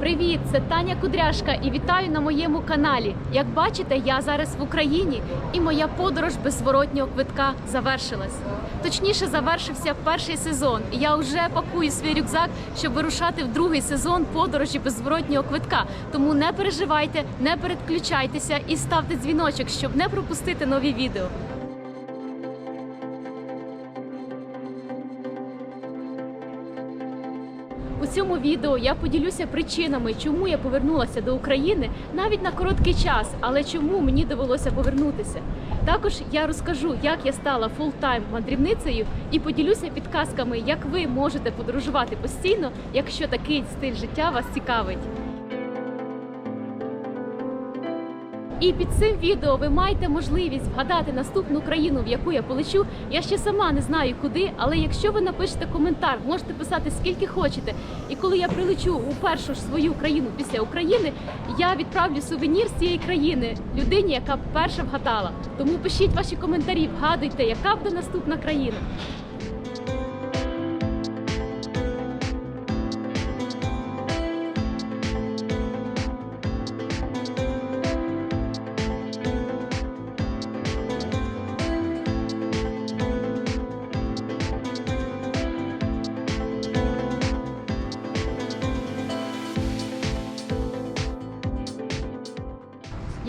Привіт, це Таня Кудряшка і вітаю на моєму каналі. Як бачите, я зараз в Україні і моя подорож без зворотнього квитка завершилась. Точніше, завершився перший сезон, і я вже пакую свій рюкзак, щоб вирушати в другий сезон подорожі без зворотнього квитка. Тому не переживайте, не передключайтеся і ставте дзвіночок, щоб не пропустити нові відео. У цьому відео я поділюся причинами, чому я повернулася до України навіть на короткий час, але чому мені довелося повернутися. Також я розкажу, як я стала фултайм мандрівницею, і поділюся підказками, як ви можете подорожувати постійно, якщо такий стиль життя вас цікавить. І під цим відео ви маєте можливість вгадати наступну країну, в яку я полечу. Я ще сама не знаю куди, але якщо ви напишете коментар, можете писати скільки хочете. І коли я прилечу у першу ж свою країну після України, я відправлю сувенір з цієї країни людині, яка перша вгадала. Тому пишіть ваші коментарі, вгадуйте, яка буде наступна країна.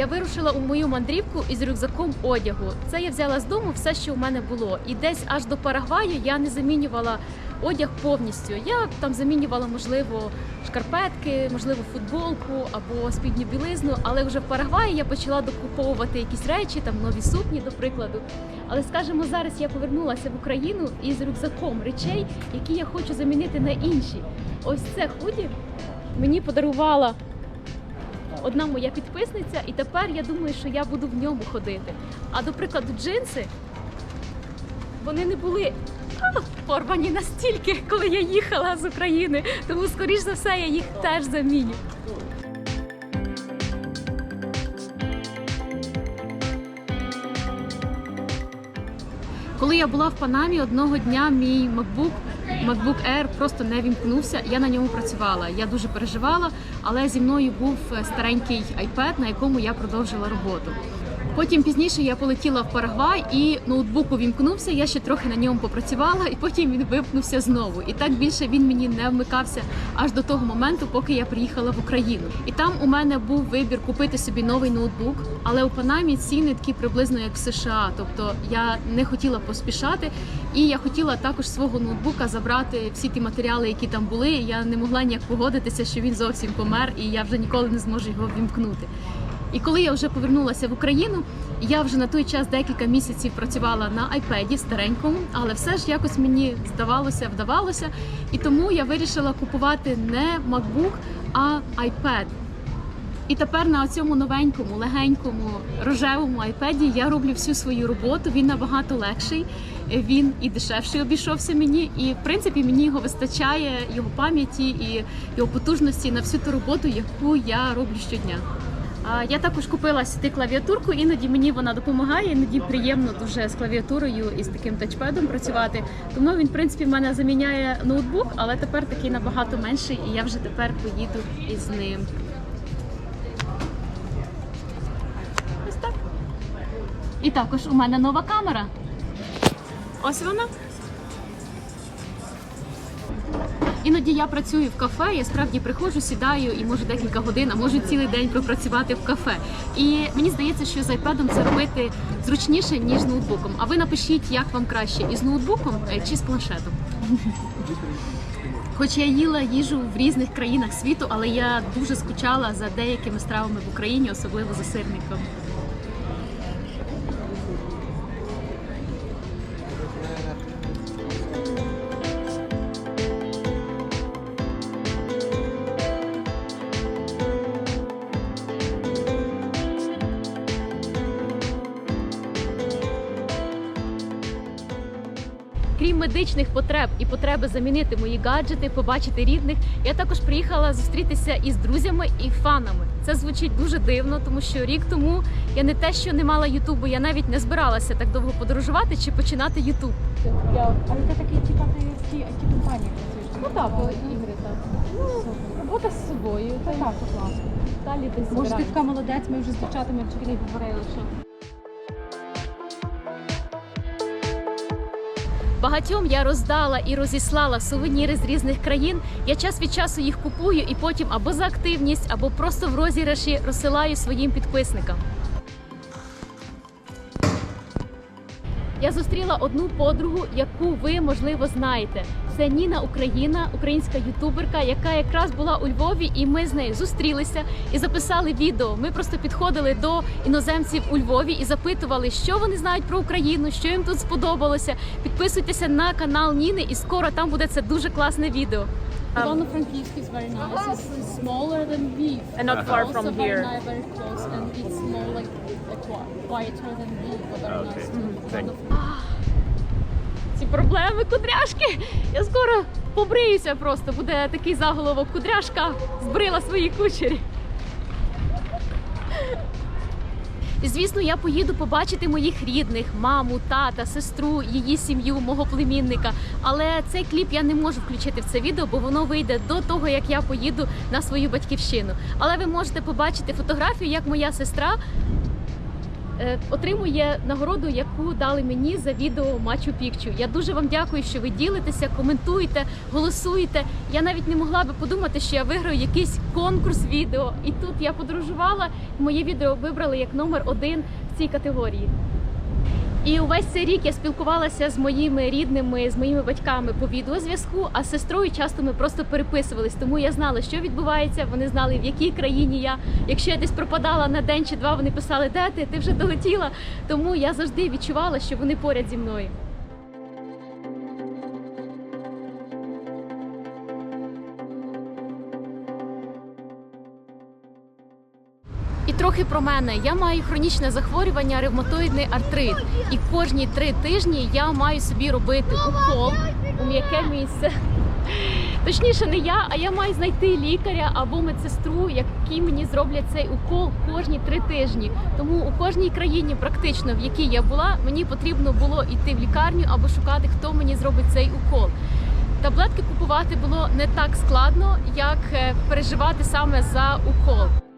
Я вирушила у мою мандрівку із рюкзаком одягу. Це я взяла з дому все, що у мене було. І десь аж до Парагваю я не замінювала одяг повністю. Я там замінювала, можливо, шкарпетки, можливо, футболку або спідню білизну. Але вже в Парагваї я почала докуповувати якісь речі, там нові сукні, до прикладу. Але скажімо, зараз я повернулася в Україну із рюкзаком речей, які я хочу замінити на інші. Ось це худі мені подарувала одна моя підписниця, і тепер я думаю, що я буду в ньому ходити. А до прикладу, джинси вони не були порвані настільки, коли я їхала з України. Тому, скоріш за все, я їх теж заміню. Коли я була в Панамі, одного дня мій MacBook, MacBook Air просто не вімкнувся. Я на ньому працювала. Я дуже переживала, але зі мною був е, старенький iPad, на якому я продовжила роботу. Потім пізніше я полетіла в Парагвай і ноутбук увімкнувся. Я ще трохи на ньому попрацювала, і потім він вимкнувся знову. І так більше він мені не вмикався аж до того моменту, поки я приїхала в Україну. І там у мене був вибір купити собі новий ноутбук, але у Панамі ціни такі приблизно як в США. Тобто я не хотіла поспішати, і я хотіла також свого ноутбука забрати всі ті матеріали, які там були. Я не могла ніяк погодитися, що він зовсім помер, і я вже ніколи не зможу його вімкнути. І коли я вже повернулася в Україну, я вже на той час декілька місяців працювала на iPad старенькому, але все ж якось мені здавалося, вдавалося. І тому я вирішила купувати не MacBook, а iPad. І тепер на цьому новенькому, легенькому рожевому iPad я роблю всю свою роботу. Він набагато легший, він і дешевший обійшовся мені. І в принципі мені його вистачає, його пам'яті і його потужності на всю ту роботу, яку я роблю щодня. Я також купила сюди клавіатурку, іноді мені вона допомагає, іноді приємно дуже з клавіатурою і з таким тачпедом працювати. Тому він, в принципі, в мене заміняє ноутбук, але тепер такий набагато менший, і я вже тепер поїду із ним. Ось так. І також у мене нова камера. Ось вона. Іноді я працюю в кафе, я справді приходжу, сідаю і можу декілька годин, а можу цілий день пропрацювати в кафе. І мені здається, що з iPad це робити зручніше, ніж з ноутбуком. А ви напишіть, як вам краще, із ноутбуком е, чи з планшетом. Хоч я їла їжу в різних країнах світу, але я дуже скучала за деякими стравами в Україні, особливо за сирником. Крім потреб і потреби замінити мої гаджети, побачити рідних, я також приїхала зустрітися із друзями і фанами. Це звучить дуже дивно, тому що рік тому я не те, що не мала Ютубу, я навіть не збиралася так довго подорожувати чи починати Ютуб. Але це такі, типа, ти в цій IT-компанії працюєш. Ну так, ігри так. робота з собою. Так, так, будь ласка. Далі десь Може, ти така молодець, ми вже з дівчатами вчора говорили, що Багатьом я роздала і розіслала сувеніри з різних країн. Я час від часу їх купую і потім або за активність, або просто в розіграші розсилаю своїм підписникам. Я зустріла одну подругу, яку ви можливо знаєте. Це Ніна Україна, українська ютуберка, яка якраз була у Львові, і ми з нею зустрілися і записали відео. Ми просто підходили до іноземців у Львові і запитували, що вони знають про Україну, що їм тут сподобалося. Підписуйтеся на канал Ніни, і скоро там буде це дуже класне відео. Ivano-Frankivsk is very nice. It's smaller than Lviv. And not far from here. very close, and it's more like, like quieter than Lviv, but very Okay. nice too. Thank Wonderful. Ці проблеми кудряшки. Я скоро побриюся просто. Буде такий заголовок. Кудряшка збрила свої кучері. І звісно, я поїду побачити моїх рідних, маму, тата, сестру, її сім'ю, мого племінника. Але цей кліп я не можу включити в це відео, бо воно вийде до того, як я поїду на свою батьківщину. Але ви можете побачити фотографію, як моя сестра отримує нагороду, яку дали мені за відео Мачу Пікчу. Я дуже вам дякую, що ви ділитеся, коментуєте, голосуєте. Я навіть не могла би подумати, що я виграю якийсь конкурс відео. І тут я подорожувала. Моє відео вибрали як номер один в цій категорії. І увесь цей рік я спілкувалася з моїми рідними, з моїми батьками по відеозв'язку, а з сестрою часто ми просто переписувались. Тому я знала, що відбувається. Вони знали, в якій країні я. Якщо я десь пропадала на день чи два, вони писали, де ти? Ти вже долетіла. Тому я завжди відчувала, що вони поряд зі мною. Трохи про мене. Я маю хронічне захворювання, ревматоїдний артрит. І кожні три тижні я маю собі робити укол у м'яке місце. Точніше, не я, а я маю знайти лікаря або медсестру, які мені зроблять цей укол кожні три тижні. Тому у кожній країні, практично в якій я була, мені потрібно було йти в лікарню або шукати, хто мені зробить цей укол. Таблетки купувати було не так складно, як е, переживати саме за укол.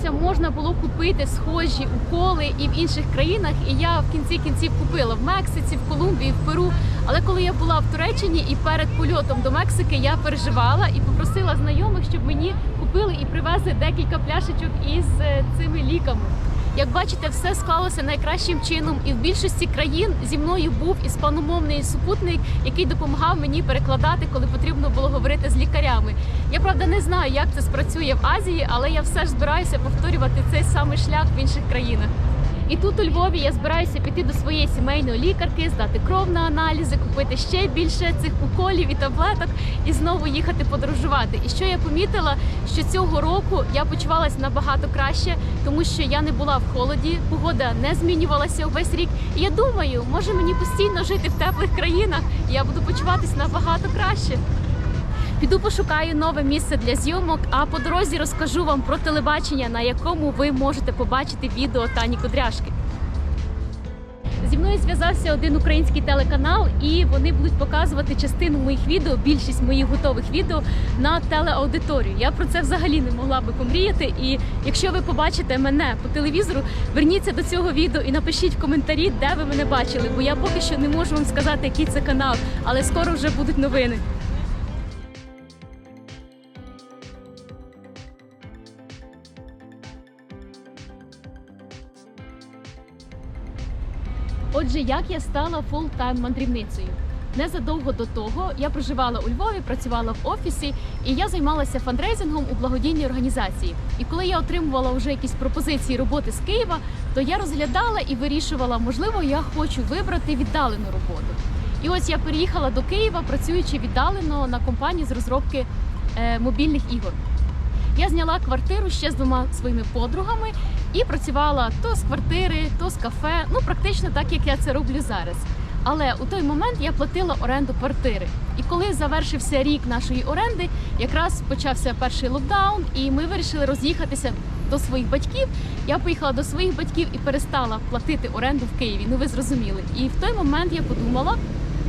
Виявилося, можна було купити схожі уколи і в інших країнах. І я в кінці кінців купила в Мексиці, в Колумбії, в Перу. Але коли я була в Туреччині і перед польотом до Мексики, я переживала і попросила знайомих, щоб мені купили і привезли декілька пляшечок із е, цими ліками. Як бачите, все склалося найкращим чином, і в більшості країн зі мною був іспаномовний супутник, який допомагав мені перекладати, коли потрібно було говорити з лікарями. Я правда не знаю, як це спрацює в Азії, але я все ж збираюся повторювати цей самий шлях в інших країнах. І тут у Львові я збираюся піти до своєї сімейної лікарки, здати кров на аналізи, купити ще більше цих уколів і таблеток і знову їхати подорожувати. І що я помітила, що цього року я почувалася набагато краще, тому що я не була в холоді, погода не змінювалася увесь рік. І я думаю, може мені постійно жити в теплих країнах, і я буду почуватись набагато краще. Піду пошукаю нове місце для зйомок, а по дорозі розкажу вам про телебачення, на якому ви можете побачити відео Тані Кудряшки. Зі мною зв'язався один український телеканал, і вони будуть показувати частину моїх відео, більшість моїх готових відео на телеаудиторію. Я про це взагалі не могла би помріяти. І якщо ви побачите мене по телевізору, верніться до цього відео і напишіть в коментарі, де ви мене бачили, бо я поки що не можу вам сказати, який це канал, але скоро вже будуть новини. Отже, як я стала фултайм мандрівницею? Незадовго до того я проживала у Львові, працювала в офісі, і я займалася фандрейзингом у благодійній організації. І коли я отримувала вже якісь пропозиції роботи з Києва, то я розглядала і вирішувала, можливо, я хочу вибрати віддалену роботу. І ось я переїхала до Києва, працюючи віддалено на компанії з розробки е, мобільних ігор. Я зняла квартиру ще з двома своїми подругами і працювала то з квартири, то з кафе. Ну практично так, як я це роблю зараз. Але у той момент я платила оренду квартири. І коли завершився рік нашої оренди, якраз почався перший локдаун, і ми вирішили роз'їхатися до своїх батьків. Я поїхала до своїх батьків і перестала платити оренду в Києві. Ну ви зрозуміли. І в той момент я подумала.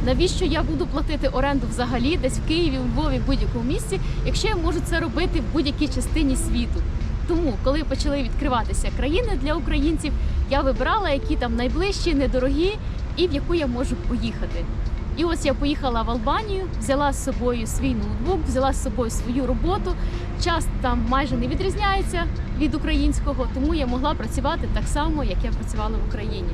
Навіщо я буду платити оренду взагалі десь в Києві, у Львові, в будь-якому місці, якщо я можу це робити в будь-якій частині світу? Тому, коли почали відкриватися країни для українців, я вибирала, які там найближчі, недорогі, і в яку я можу поїхати. І ось я поїхала в Албанію, взяла з собою свій ноутбук, взяла з собою свою роботу. Час там майже не відрізняється від українського, тому я могла працювати так само, як я працювала в Україні.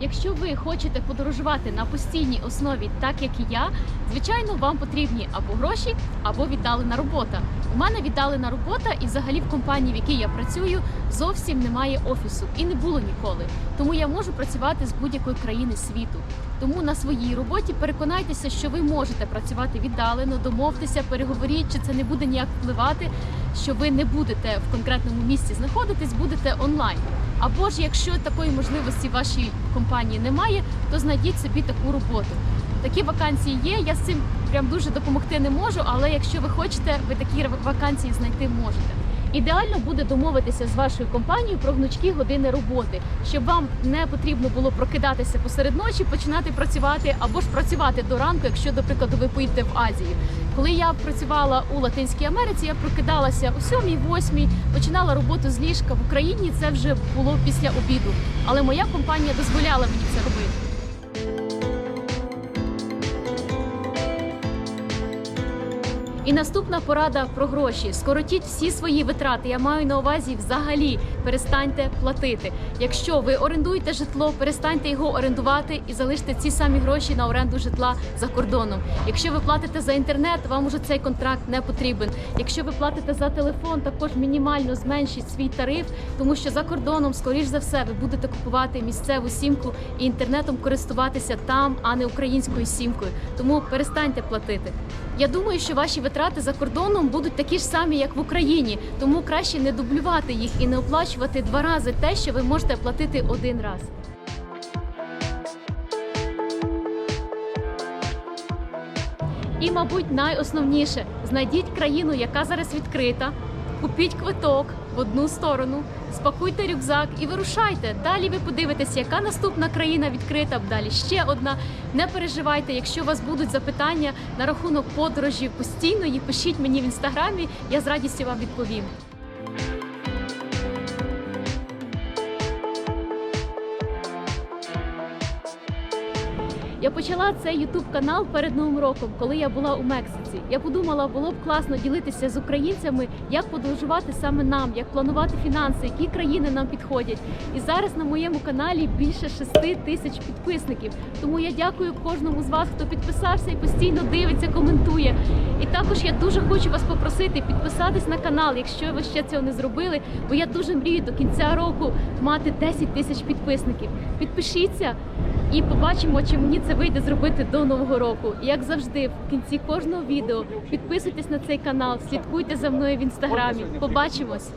Якщо ви хочете подорожувати на постійній основі, так як і я, звичайно, вам потрібні або гроші, або віддалена робота. У мене віддалена робота, і взагалі в компанії, в якій я працюю, зовсім немає офісу і не було ніколи. Тому я можу працювати з будь-якої країни світу. Тому на своїй роботі переконайтеся, що ви можете працювати віддалено, домовтеся, переговоріть, чи це не буде ніяк впливати, що ви не будете в конкретному місці знаходитись, будете онлайн. Або ж якщо такої можливості в вашій компанії немає, то знайдіть собі таку роботу. Такі вакансії є. Я з цим прям дуже допомогти не можу, але якщо ви хочете, ви такі вакансії знайти можете. Ідеально буде домовитися з вашою компанією про гнучкі години роботи, щоб вам не потрібно було прокидатися посеред ночі, починати працювати або ж працювати до ранку, якщо, до прикладу, ви поїдете в Азію. Коли я працювала у Латинській Америці, я прокидалася о 7-8, починала роботу з ліжка в Україні. Це вже було після обіду. Але моя компанія дозволяла мені це робити. І наступна порада про гроші: скоротіть всі свої витрати. Я маю на увазі взагалі перестаньте платити. Якщо ви орендуєте житло, перестаньте його орендувати і залиште ці самі гроші на оренду житла за кордоном. Якщо ви платите за інтернет, вам уже цей контракт не потрібен. Якщо ви платите за телефон, також мінімально зменшіть свій тариф, тому що за кордоном, скоріш за все, ви будете купувати місцеву сімку і інтернетом користуватися там, а не українською сімкою. Тому перестаньте платити. Я думаю, що ваші витрати за кордоном будуть такі ж самі, як в Україні, тому краще не дублювати їх і не оплачувати два рази те, що ви можете платити один раз. І, мабуть, найосновніше знайдіть країну, яка зараз відкрита. Купіть квиток в одну сторону, спакуйте рюкзак і вирушайте. Далі ви подивитесь, яка наступна країна відкрита, далі ще одна. Не переживайте, якщо у вас будуть запитання на рахунок подорожі постійної, пишіть мені в інстаграмі, я з радістю вам відповім. Я почала цей youtube канал перед новим роком, коли я була у Мексиці. Я подумала, було б класно ділитися з українцями, як подорожувати саме нам, як планувати фінанси, які країни нам підходять. І зараз на моєму каналі більше 6 тисяч підписників. Тому я дякую кожному з вас, хто підписався і постійно дивиться, коментує. І також я дуже хочу вас попросити підписатись на канал, якщо ви ще цього не зробили. Бо я дуже мрію до кінця року мати 10 тисяч підписників. Підпишіться. І побачимо, чи мені це вийде зробити до нового року. Як завжди, в кінці кожного відео підписуйтесь на цей канал, слідкуйте за мною в інстаграмі. Побачимось!